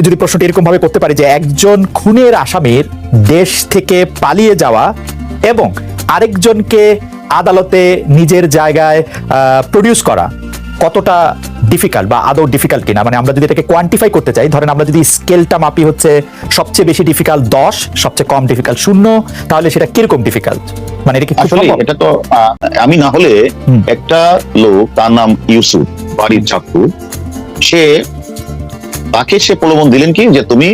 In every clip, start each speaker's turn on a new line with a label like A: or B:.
A: যদি প্রশ্নটি এরকম ভাবে করতে পারি যে একজন খুনের আসামির দেশ থেকে পালিয়ে যাওয়া এবং আরেকজনকে আদালতে নিজের জায়গায় প্রডিউস করা কতটা ডিফিকাল্ট বা আদৌ ডিফিকাল্ট কিনা? মানে আমরা যদি এটাকে কোয়ান্টিফাই করতে চাই ধরেন আমরা যদি স্কেলটা মাপি হচ্ছে সবচেয়ে বেশি ডিফিকাল্ট দশ সবচেয়ে কম ডিফিকাল্ট শূন্য তাহলে সেটা কীরকম ডিফিকাল্ট মানে এটা কি
B: আসলে এটা তো আমি না হলে একটা লোক তার নাম ইউসুফ বাড়ির চাকু সে তাকে সে প্রলোভন দিলেন কি? যে তুমি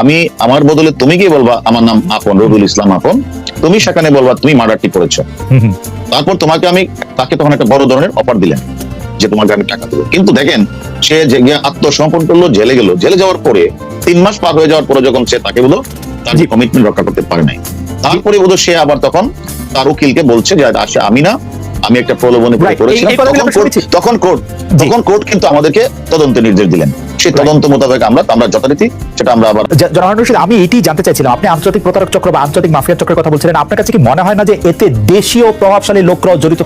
B: আমি আমার বদলে তুমি কি বলবা? আমার নাম আপন রবিউল ইসলাম আপন। তুমি সেখানে বলবা তুমি মার্ডারটি করেছ। তারপর তোমাকে আমি তাকে তখন একটা বড় ধরনের অফার দিলেন যে তোমাকে আমি টাকা দেবো। কিন্তু দেখেন সে যে আত্মসমর্পণ করল জেলে গেল। জেলে যাওয়ার পরে তিন মাস পার হয়ে যাওয়ার পরে যখন সে তাকে বলো তার যে কমিটমেন্ট রক্ষা করতে পারে নাই। তারপরে বোধ সে আবার তখন তার উকিলকে বলছে যে আসে আমি না আমি একটা প্রলোভনে তখন কোর্ট তখন কোর্ট কিন্তু আমাদেরকে তদন্ত নির্দেশ দিলেন। সেই তদন্ত মোতাবেক আমরা আমরা যথারীতি সেটা আমরা আবার
A: জনাব আমি এটি জানতে চাইছিলাম। আপনি আন্তর্জাতিক প্রতারক চক্র বা আন্তর্জাতিক মাফিয়া চক্রের কথা বলছিলেন। আপনার কাছে কি মনে হয় না যে এতে দেশীয় প্রভাবশালী লোকরাও জড়িত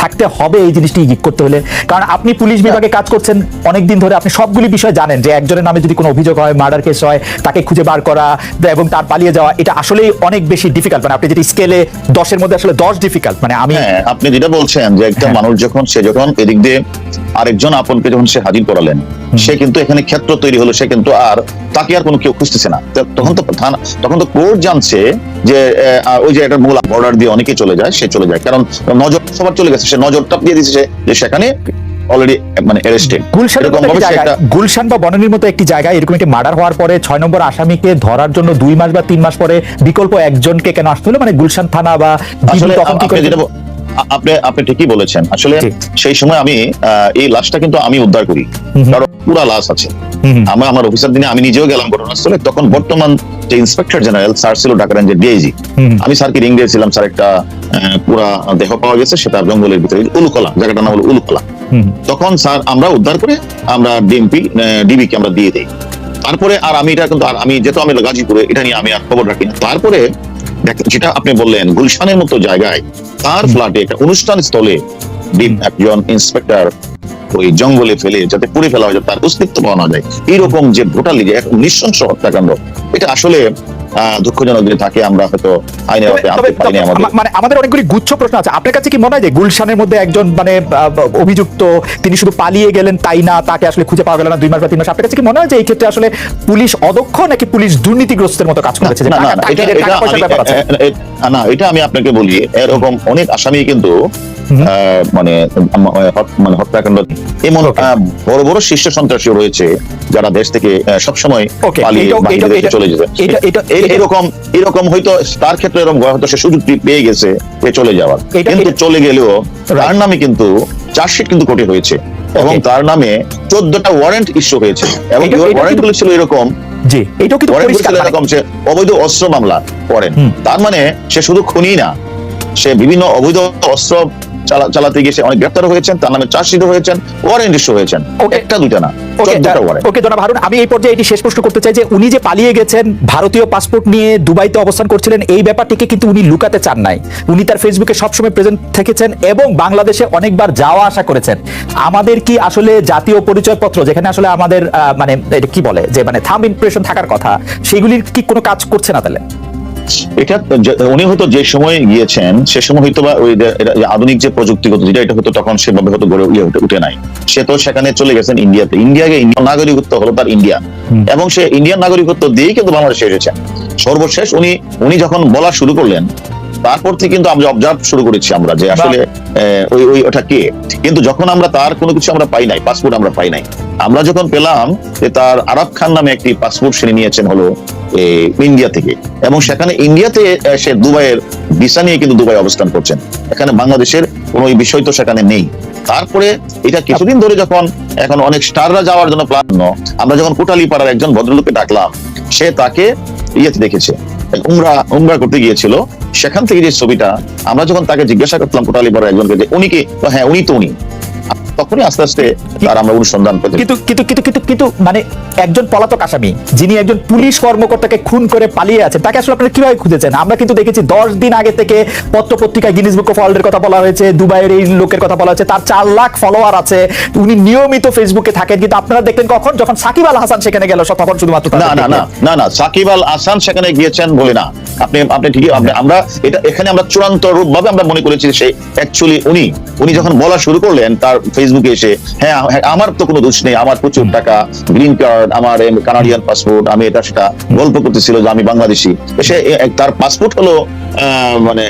A: থাকতে হবে এই জিনিসটি করতে হলে। কারণ আপনি পুলিশ বিভাগে কাজ করছেন অনেকদিন ধরে আপনি সবগুলি বিষয় জানেন যে একজনের নামে যদি কোনো অভিযোগ হয় মার্ডার কেস হয় তাকে খুঁজে বার করা এবং তার পালিয়ে যাওয়া এটা আসলেই অনেক বেশি ডিফিকাল্ট মানে আপনি যেটি স্কেলে দশের মধ্যে আসলে দশ ডিফিকাল্ট মানে আমি
B: হ্যাঁ আপনি যেটা বলছেন যে একটা
A: হ্যাঁ।
B: মানুষ যখন সে যখন এদিক দিয়ে আরেকজন আপনকে যখন সে হাজির করালেন সে কিন্তু এখানে ক্ষেত্র তৈরি হলো সে কিন্তু আর তাকে আর কোনো কেউ খুঁজতেছে না। তখন তো থানা তখন তো কোর্ট জানছে যে ওই যে একটা মূল বর্ডার দিয়ে অনেকে চলে যায় সে চলে যায়। কারণ নজর সবার চলে গেছে সে নজরটা দিয়ে দিয়েছে যে সেখানে অলরেডি মানে অ্যারেস্টেড এরকম
A: মতো
B: ভাবে
A: একটি
B: সে
A: জায়গায়
B: একটা
A: গুলশান বা বনানীর মতো একটি জায়গায় এরকম একটি মার্ডার হওয়ার পরে ছয় নম্বর আসামিকে ধরার জন্য দুই মাস বা তিন মাস পরে বিকল্প একজনকে কেন আসতে হলো? মানে গুলশান থানা বা তখন কি
B: আপনি
A: করে
B: আ- আপনি আপনি ঠিকই বলেছেন। আসলে সেই সময় আমি এই লাশটা কিন্তু আমি উদ্ধার করি। কারণ পুরা লাশ আছে।
A: হুম।
B: আমার অফিসার দিনে আমি নিজেও গেলাম ঘটনাস্থলে। তখন বর্তমান যে ইন্সপেক্টর জেনারেল স্যার ছিল ঢাকা রেঞ্জের ডিআইজি আমি স্যারকে রিং দিয়েছিলাম স্যার একটা পুরা দেহ পাওয়া গেছে সেটা জঙ্গলের ভিতরে উলুকলা জায়গাটার নাম হলো উলুকলা। তখন স্যার আমরা উদ্ধার করে আমরা ডিএমপি ডিবি কে আমরা দিয়ে দিই। তারপরে আর আমি এটা কিন্তু আর আমি যেহেতু আমি গাজীপুরে এটা নিয়ে আমি আর খবর রাখি না। তারপরে যেটা আপনি বললেন, গুলশানের মতো জায়গায় তার ফ্ল্যাটে একটা অনুষ্ঠান স্থলে একজন ইন্সপেক্টর ওই জঙ্গলে ফেলে, যাতে পুড়ে ফেলা হয় তার অস্তিত্ব পাওয়া যায়। এইরকম যে ভোটালি যে এক নৃশংস হত্যাকাণ্ড, এটা আসলে দুঃখজনক যে থাকে আমরা হয়তো আইনের আনতে পারিনি আমাদের।
A: মানে আমাদের অনেকগুলি গুচ্ছ প্রশ্ন আছে। আপনার কাছে কি মনে হয় যে গুলশানের মধ্যে একজন মানে অভিযুক্ত তিনি শুধু পালিয়ে গেলেন তাই না তাকে আসলে খুঁজে পাওয়া গেল না দুই মাস বা তিন মাস? আপনার কাছে কি মনে হয় যে এই ক্ষেত্রে আসলে পুলিশ অদক্ষ নাকি পুলিশ দুর্নীতিগ্রস্ত মতো কাজ করেছে?
B: না এটা আমি- আপনাকে বলি এরকম অনেক আসামি কিন্তু মানে মানে হত্যাকাণ্ড এমন বড় বড় শীর্ষ সন্ত্রাসী রয়েছে যারা দেশ থেকে সবসময় পালিয়ে চলে যেতে
A: এটা- এটা- এটা-
B: এরকম এরকম হয়তো তার ক্ষেত্রে এরকম হয়তো সে সুযোগ পেয়ে গেছে চলে যাওয়ার। কিন্তু চলে গেলেও তার নামে কিন্তু চার্জশিট কিন্তু কোটে হয়েছে এবং তার নামে চোদ্দটা ওয়ারেন্ট ইস্যু হয়েছে। এবং ওয়ারেন্টগুলো ছিল এরকম।
A: জি এটাও কিন্তু মানে-
B: এরকম সে অবৈধ অস্ত্র মামলা করেন তার মানে সে শুধু খুনি না সে বিভিন্ন অবৈধ অস্ত্র চালাতে গিয়ে সে অনেক গ্রেপ্তার হয়েছেন তার নামে চার্জশিট হয়েছেন ওয়ারেন্ট ইস্যু হয়েছেন। একটা দুইটা না
A: ওকে জনাব হারুন আমি এই পর্যায়ে এটি শেষ প্রশ্ন করতে চাই যে উনি যে পালিয়ে গেছেন ভারতীয় পাসপোর্ট নিয়ে দুবাইতে অবস্থান করছিলেন এই ব্যাপারটিকে কিন্তু উনি লুকাতে চান নাই। উনি তার ফেসবুকে সবসময় প্রেজেন্ট থেকেছেন এবং বাংলাদেশে অনেকবার যাওয়া আসা করেছেন। আমাদের কি আসলে জাতীয় পরিচয়পত্র যেখানে আসলে আমাদের মানে এটা কি বলে? যে মানে থাম ইমপ্রেশন থাকার কথা সেগুলির কি কোনো কাজ করছে না তাহলে?
B: এটা উনি হয়তো যে সময় গিয়েছেন সে সময় হয়তো বা ওই আধুনিক যে প্রযুক্তিগত যেটা এটা হয়তো তখন সেভাবে হয়তো গড়ে ইয়ে উঠে- উঠে নাই। সে তো সেখানে চলে গেছেন ইন্ডিয়াতে ইন্ডিয়াকে ইন্ডিয়ান নাগরিকত্ব হলো তার ইন্ডিয়া এবং সে ইন্ডিয়ান নাগরিকত্ব দিয়েই কিন্তু বাংলাদেশে এসেছেন। সর্বশেষ উনি উনি যখন বলা শুরু করলেন তারপর থেকে কিন্তু আমরা অবজার্ভ শুরু করেছি আমরা যে আসলে ওই ওই ওটা কে? কিন্তু যখন আমরা তার কোনো কিছু আমরা পাই নাই পাসপোর্ট আমরা পাই নাই আমরা যখন পেলাম যে তার আরব খান নামে একটি পাসপোর্ট সে নিয়েছেন হলো ইন্ডিয়া থেকে। এবং সেখানে ইন্ডিয়াতে সে দুবাইয়ের ভিসা নিয়ে কিন্তু দুবাই অবস্থান করছেন। এখানে বাংলাদেশের কোনো বিষয় তো সেখানে নেই। তারপরে এটা কিছুদিন ধরে যখন এখন অনেক স্টাররা যাওয়ার জন্য প্ল্যান আমরা যখন কোটালি পাড়ার একজন ভদ্রলোককে ডাকলাম সে তাকে ইয়েতে দেখেছে। উমরা উমরা করতে গিয়েছিল, সেখান থেকে যে ছবিটা, আমরা যখন তাকে জিজ্ঞাসা করলাম কোটালি বড় একজনকে যে, উনি কি? হ্যাঁ উনি তো উনি। তখনই আস্তে আস্তে তার আমরা অনুসন্ধান পেতে
A: কিন্তু কিন্তু কিন্তু কিন্তু কিন্তু মানে একজন পলাতক আসামি যিনি একজন পুলিশ কর্মকর্তাকে খুন করে পালিয়ে আছে তাকে আসলে আপনারা কীভাবে খুঁজেছেন? আমরা কিন্তু দেখেছি দশ দিন আগে থেকে পত্র পত্রিকায় গিনিস বুক অফ ওয়ার্ল্ডের কথা বলা হয়েছে দুবাইয়ের এই লোকের কথা বলা হয়েছে তার চার লাখ ফলোয়ার আছে উনি নিয়মিত ফেসবুকে থাকেন কিন্তু আপনারা দেখলেন কখন? যখন সাকিব আল হাসান সেখানে গেল তখন শুধুমাত্র
B: না না না না না সাকিব আল আসান সেখানে গিয়েছেন বলে না। আপনি আপনি ঠিকই আমরা এটা এখানে আমরা চূড়ান্ত রূপ ভাবে আমরা মনে করেছি সে অ্যাকচুয়ালি উনি। উনি যখন বলা শুরু করলেন তার ফেসবুকে এসে হ্যাঁ হ্যাঁ, আমার তো কোনো দোষ নেই আমার প্রচুর টাকা গ্রিন কার্ড আমার কানাডিয়ান পাসপোর্ট আমি এটা সেটা গল্প করতেছিল যে আমি বাংলাদেশি। সে তার পাসপোর্ট হলো মানে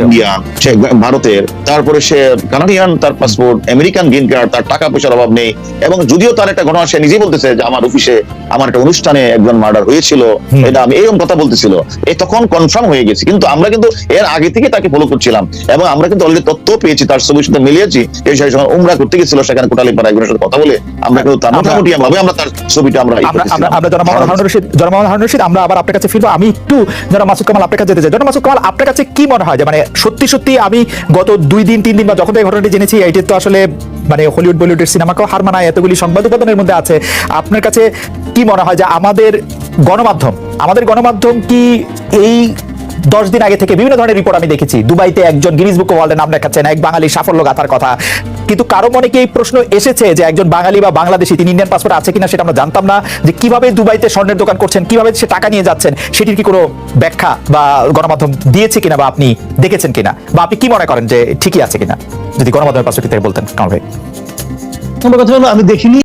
B: ইন্ডিয়া সে ভারতের। তারপরে সে কানাডিয়ান তার পাসপোর্ট আমেরিকান গ্রিন কার্ড তার টাকা পয়সার অভাব নেই। এবং যদিও তার একটা ঘটনা সে নিজেই বলতেছে যে আমার অফিসে আমার একটা অনুষ্ঠানে একজন মার্ডার হয়েছিল। এটা আমি এরকম কথা বলতেছিল। এই তখন কনফার্ম হয়ে গেছে। কিন্তু আমরা কিন্তু এর আগে থেকে তাকে ফলো করছিলাম। এবং আমরা কিন্তু অলরেডি তথ্য পেয়েছি তার ছবির সাথে মিলিয়েছি। এই সেই সময় উমরা করতে গেছিল সেখানে কোটালীপাড়া একজনের সাথে কথা বলে আমরা কিন্তু তার মোটামুটি ভাবে আমরা তার ছবিটা আমরা
A: আমরা আমরা জনাব হারুন রশিদ জনাব হারুন রশিদ আমরা আবার আপনার কাছে ফিরবো। আমি একটু জনাব মাসুদ কামাল আপনার কাছে যেতে চাই। জনাব মাসুদ কামাল আপনার কাছে কি মনে হয় যে মানে সত্যি সত্যি আমি গত দুই দিন, তিন দিন বা যখন থেকে ঘটনাটি জেনেছি এইটি তো আসলে মানে হলিউড বলিউডের সিনেমাকেও হার মানায়, এতগুলি সংবাদ উপাদানের মধ্যে আছে। আপনার কাছে কি মনে হয় যে, আমাদের গণমাধ্যম আমাদের গণমাধ্যম কি এই দশ দিন আগে থেকে বিভিন্ন ধরনের রিপোর্ট আমি দেখেছি। দুবাইতে একজন গিনিস বুক ওয়ার্ল্ডের নাম লেখাচ্ছেন এক বাঙালি সাফল্য গাথার কথা। কিন্তু কারও মনে কি এই প্রশ্ন এসেছে যে একজন বাঙালি বা বাংলাদেশি তিনি ইন্ডিয়ান পাসপোর্ট আছে কিনা সেটা আমরা জানতাম না? যে কীভাবে দুবাইতে স্বর্ণের দোকান করছেন, কীভাবে সে টাকা নিয়ে যাচ্ছেন, সেটির কি কোনো ব্যাখ্যা বা গণমাধ্যম দিয়েছে কিনা বা আপনি দেখেছেন কিনা? বা আপনি কি মনে করেন যে ঠিকই আছে কিনা? যদি গণমাধ্যমের পার্সপেক্টিভ বলতেন, কামাল ভাই।
C: কথা হলো, আমি দেখিনি।